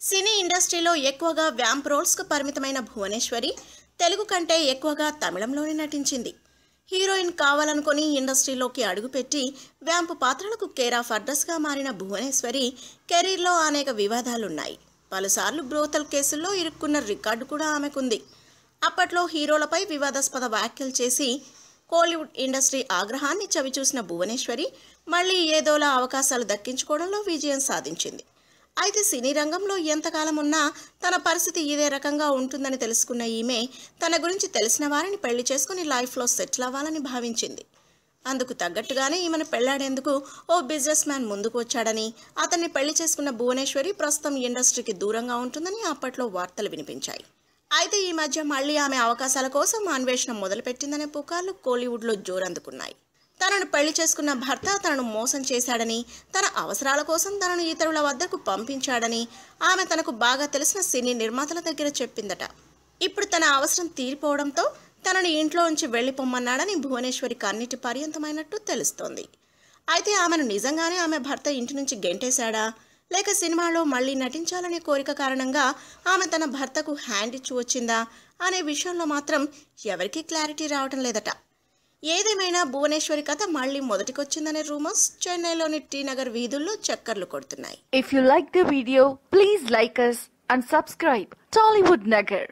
సినీ ఇండస్ట్రీలో ఎక్కువగా వ్యాంప్ రోల్స్కు పరిమితమైన భువనేశ్వరి తెలుగు కంటే ఎక్కువగా తమిళంలోనే నటించింది. హీరోయిన్ కావాలనుకుని ఇండస్ట్రీలోకి అడుగుపెట్టి వ్యాంప్ పాత్రలకు కేరా ఫర్దర్స్గా అడ్రస్గా మారిన భువనేశ్వరి కెరీర్లో అనేక వివాదాలున్నాయి. పలుసార్లు బ్రోతల్ కేసుల్లో ఇరుక్కున్న రికార్డు కూడా ఆమెకుంది. అప్పట్లో హీరోలపై వివాదాస్పద వ్యాఖ్యలు చేసి కోలీవుడ్ ఇండస్ట్రీ ఆగ్రహాన్ని చవిచూసిన భువనేశ్వరి మళ్ళీ ఏదోలా అవకాశాలు దక్కించుకోవడంలో విజయం సాధించింది. అయితే సినీ రంగంలో ఎంతకాలం ఉన్నా తన పరిస్థితి ఇదే రకంగా ఉంటుందని తెలుసుకున్న ఈమె తన గురించి తెలిసిన వారిని పెళ్ళి చేసుకుని లైఫ్లో సెటిల్ అవ్వాలని భావించింది. అందుకు తగ్గట్టుగానే ఈమెను పెళ్ళాడేందుకు ఓ బిజినెస్ మ్యాన్ ముందుకు వచ్చాడని అతన్ని పెళ్ళి చేసుకున్న భువనేశ్వరి ప్రస్తుతం ఇండస్ట్రీకి దూరంగా ఉంటుందని అప్పట్లో వార్తలు వినిపించాయి. అయితే ఈ మధ్య మళ్ళీ ఆమె అవకాశాల కోసం అన్వేషణ మొదలుపెట్టిందనే పుకార్లు కోలీవుడ్లో జోరందుకున్నాయి. తనను పెళ్ళి చేసుకున్న భర్త తనను మోసం చేశాడని తన అవసరాల కోసం తనను ఇతరుల వద్దకు పంపించాడని ఆమె తనకు బాగా తెలిసిన సినీ నిర్మాతల దగ్గర చెప్పిందట. ఇప్పుడు తన అవసరం తీరిపోవడంతో తనని ఇంట్లో ఉంచి వెళ్ళిపోమ్మన్నాడని భువనేశ్వరి కన్నిటి పర్యంతమైనట్టు తెలుస్తోంది. అయితే ఆమెను నిజంగానే ఆమె భర్త ఇంటి నుంచి గెంటేశాడా? లేక సినిమాలో మళ్ళీ నటించాలనే కోరిక కారణంగా ఆమె తన భర్తకు హ్యాండ్ ఇచ్చి వచ్చిందా? అనే విషయంలో మాత్రం ఎవరికీ క్లారిటీ రావటం లేదట. ఏదేమైనా భువనేశ్వరి కథ మళ్ళీ మొదటికి వచ్చిందనే రూమర్స్ చెన్నైలోని టీ నగర్ వీధుల్లో చక్కర్లు కొడుతున్నాయి. If you like the video please like us and subscribe Tollywood Nagar